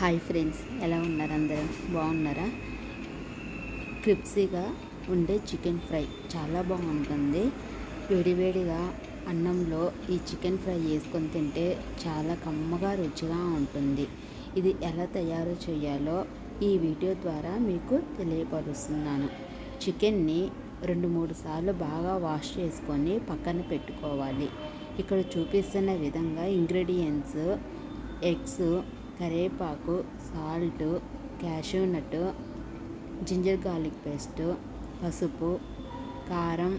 Hi friends ఎలా ఉన్నారు అందరూ? బాగున్నారా? క్రిప్సీగా ఉండే చికెన్ ఫ్రై చాలా బాగుంటుంది. వేడివేడిగా అన్నంలో ఈ చికెన్ ఫ్రై వేసుకొని తింటే చాలా కమ్మగా రుచిగా ఉంటుంది. ఇది ఎలా తయారు చేయాలో ఈ వీడియో ద్వారా మీకు తెలియపరుస్తున్నాను. చికెన్ని రెండు మూడు సార్లు బాగా వాష్ చేసుకొని పక్కన పెట్టుకోవాలి. ఇక్కడ చూపిస్తున్న విధంగా ఇంగ్రీడియంట్స్ ఎగ్స్ కరివేపాకు salt cashew nut ginger garlic paste పసుపు కారం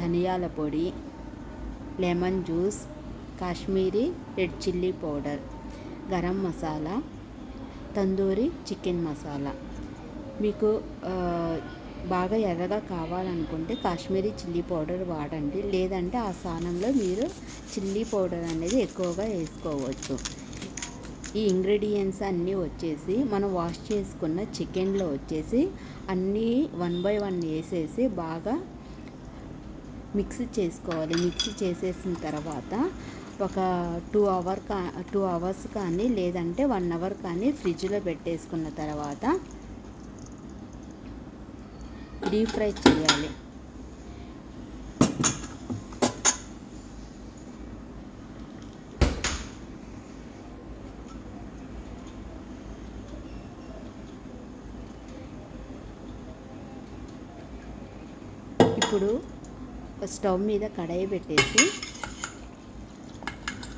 ధనియాల పొడి lemon juice Kashmiri red chilli powder garam masala tandoori chicken masala. మీకు బాగా ఎర్రగా కావాలనుకుంటే కాశ్మీరీ చిల్లీ పౌడర్ వాడండి. లేదంటే ఆ స్థానంలో మీరు చిల్లీ పౌడర్ అనేది ఎక్కువగా వేసుకోవచ్చు. ఈ ఇంగ్రీడియంట్స్ అన్నీ వచ్చేసి మనం వాష్ చేసుకున్న చికెన్లో వచ్చేసి అన్నీ వన్ బై వన్ వేసేసి బాగా మిక్స్ చేసుకోవాలి. మిక్స్ చేసేసిన తర్వాత ఒక టూ అవర్ కా టూ అవర్స్ కానీ లేదంటే వన్ అవర్ కానీ ఫ్రిడ్జ్లో పెట్టేసుకున్న తర్వాత డీప్ ఫ్రై చేయాలి. ఇప్పుడు స్టవ్ మీద కడాయి పెట్టేసి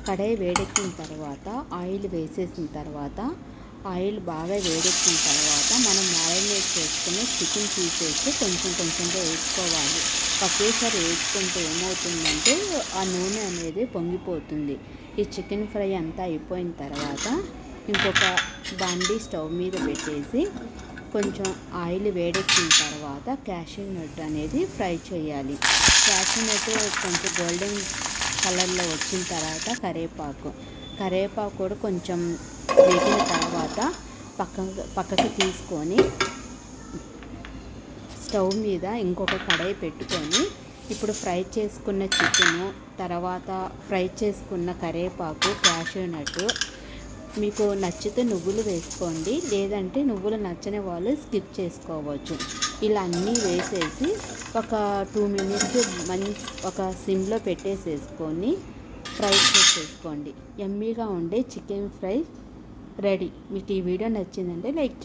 కడాయి వేడెక్కిన తర్వాత ఆయిల్ వేసేసిన తర్వాత ఆయిల్ బాగా వేడెక్కిన తర్వాత మనం మ్యారినేట్ చేసుకుని చికెన్ తీసేసి కొంచెం కొంచెంగా వేసుకోవాలి. ఒకేసారి వేసుకుంటే ఏమవుతుందంటే ఆ నూనె అనేది పొంగిపోతుంది. ఈ చికెన్ ఫ్రై అంతా అయిపోయిన తర్వాత ఇంకొక బండి స్టవ్ మీద పెట్టేసి కొంచెం ఆయిల్ వేడెక్కిన తర్వాత క్యాషూ నట్ అనేది ఫ్రై చేయాలి. క్యాషూ నట్ కొంచెం గోల్డెన్ కలర్లో వచ్చిన తర్వాత కరేపాకు. కరేపాకు కూడా కొంచెం వేగిన తర్వాత పక్క పక్కకి తీసుకొని స్టవ్ మీద ఇంకొక కడాయి పెట్టుకొని ఇప్పుడు ఫ్రై చేసుకున్న చికెను తర్వాత ఫ్రై చేసుకున్న కరేపాకు క్యాషూ నట్ మీకు నచ్చితే నువ్వులు వేసుకోండి. లేదంటే నువ్వులు నచ్చని వాళ్ళు స్కిప్ చేసుకోవచ్చు. ఇలా అన్నీ వేసేసి ఒక టూ మినిట్స్ మంచి ఒక సిమ్లో పెట్టేసేసుకొని ఫ్రై చేసేసుకోండి. ఎమ్మీగా ఉండే చికెన్ ఫ్రై రెడీ. మీకు ఈ వీడియో నచ్చిందంటే లైక్